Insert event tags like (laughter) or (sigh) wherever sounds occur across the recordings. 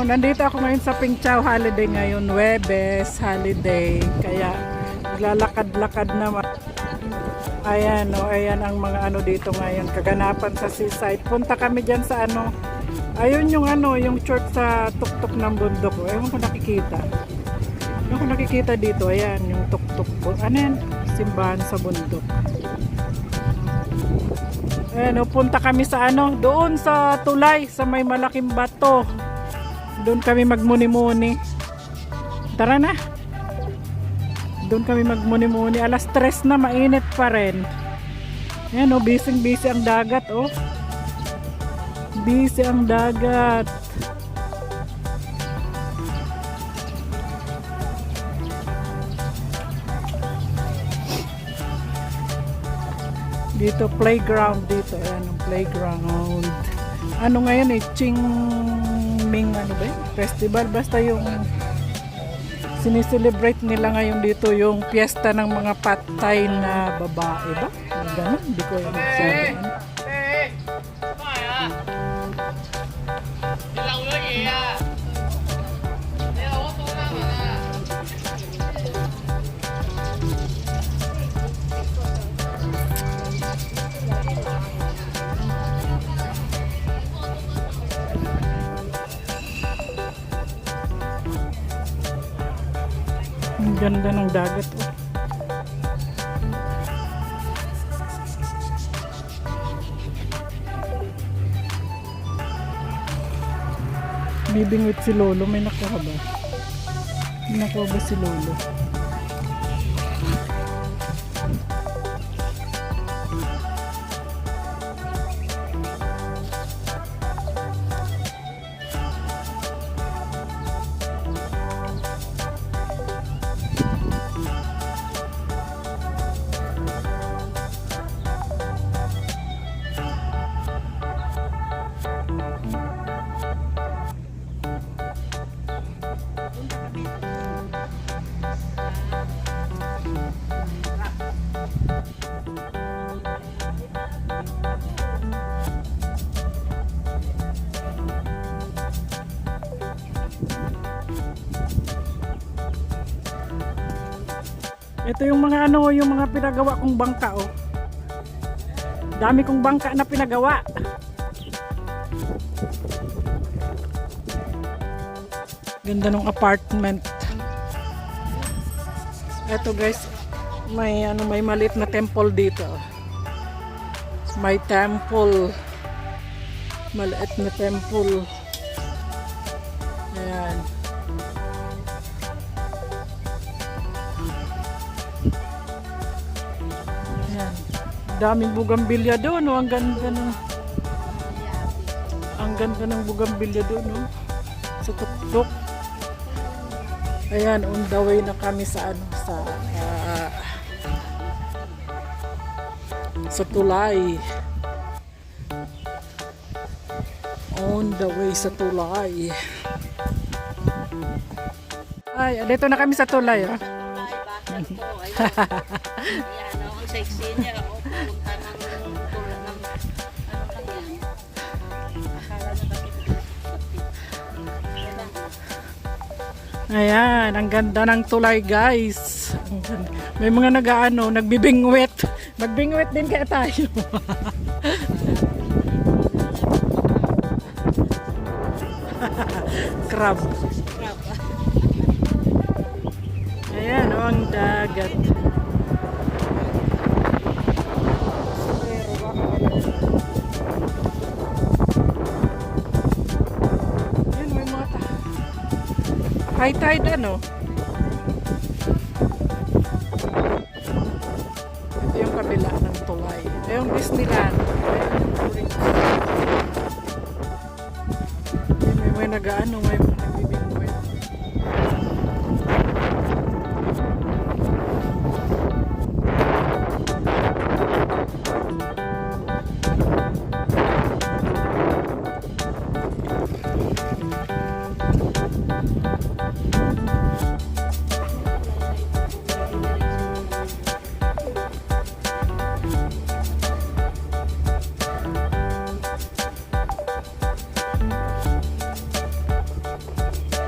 ano, nandito ako ngayon sa Pingchow holiday ngayon, Webes holiday. Kaya lalakad-lakad naman. Ayan, oh, ayan ang mga ano dito ngayon, kaganapan sa seaside. Punta kami diyan sa ano, ayun yung ano, yung church sa tuktok ng bundok. Ewan ko nakikita. Ewan ko nakikita dito, ayan, yung tuktok. Ano yan? Simbahan sa bundok. Ayan, oh, punta kami sa ano, doon sa tulay, sa may malaking bato. Doon kami magmuni-muni. Tara na. Doon kami magmuni-muni. Alas tres na, mainit pa rin. Ayan, oh, busy-busy ang dagat, oh. Busy ang dagat. Dito, playground dito. Ayan, ang playground. Ano ngayon eh, Ching Ming, ano ba? Festival. Basta yung sineselebrate nila ngayon dito yung piyesta ng mga patay na babae ba? Ganun, hindi ko alam ganda ng dagat. Oh. Bibingwit si Lolo. May nakuha ba? May nakuha ba si Lolo? Ito yung mga ano, yung mga pinagawa kong bangka oh. Dami kong bangka na pinagawa. Ganda ng apartment. Ito guys, may ano may maliit na temple dito. May temple. Maliit na temple. Daming bugambilya doon, oh. Ang ganda ng Ang ganda ng bugambilya doon, oh. Sa tuktok. Ayan, on the way na kami sa ano, sa ah, sa tulay. On the way sa tulay. Ay, dito na kami sa tulay, oh. Ay, bakit po? Ayun. Yan, oh, ang sexy niya. Ayan, ang ganda ng tulay guys. May mga nag-ano, nagbibingwit. Magbingwit din kaya tayo. (laughs) Crab. Ayan, oh, ang dagat. Ayan, High tide ano? Ito yung kabila ng tulay. Ito yung Disneyland. Ayan, may, may nag-ano, may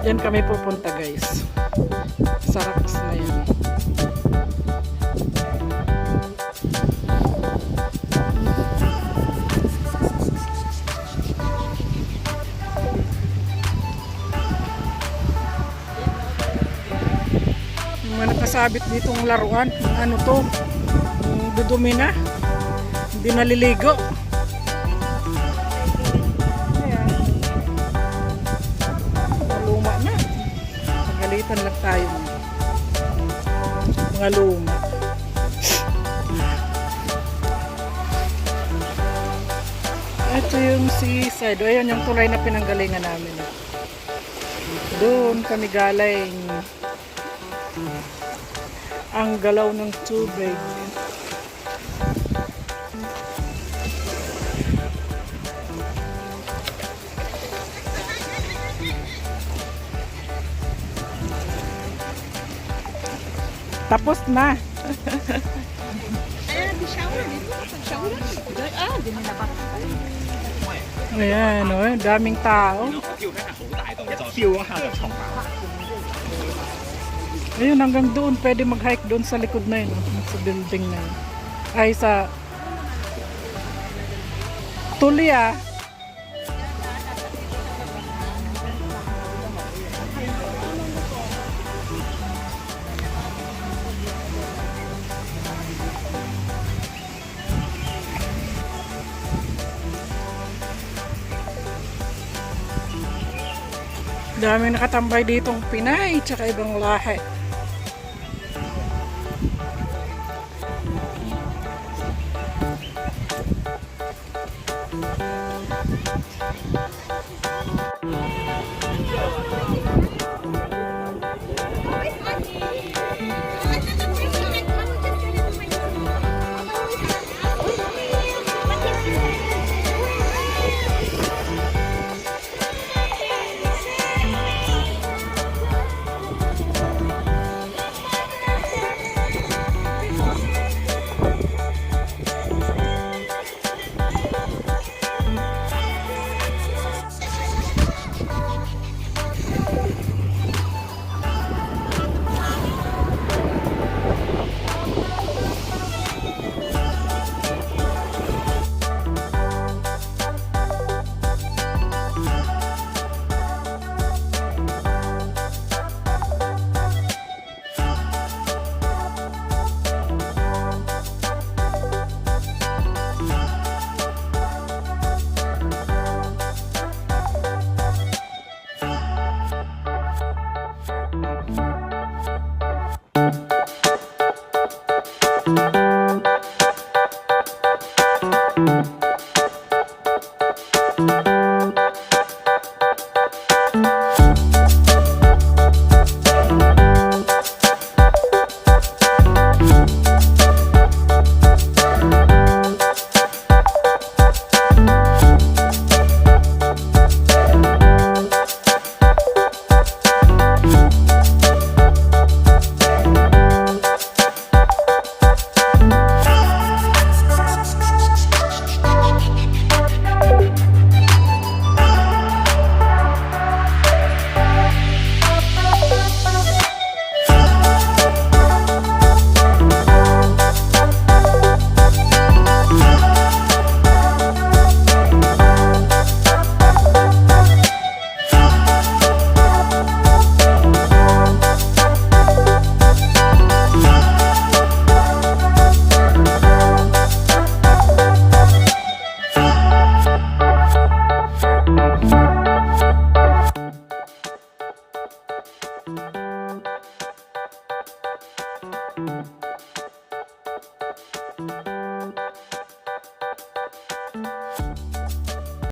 Diyan kami pupunta guys. Sa rocks na yan. Yung mga nakasabit ditong laruan. Ano to? Dudumi na. Hindi naliligo. Pagalitan lang tayo. Mga luma. Ito yung seaside. O, ayan yung tulay na pinanggalingan namin. Doon kami galing. Ang galaw ng tubig. Tapos na. Ayan, o, oh, daming tao. Ayun, hanggang doon, pwede mag-hike doon sa likod na yun, oh, sa building na yun. Ay, sa... Tuli ah. Daming nakatambay ditong Pinay, tsaka ibang lahi.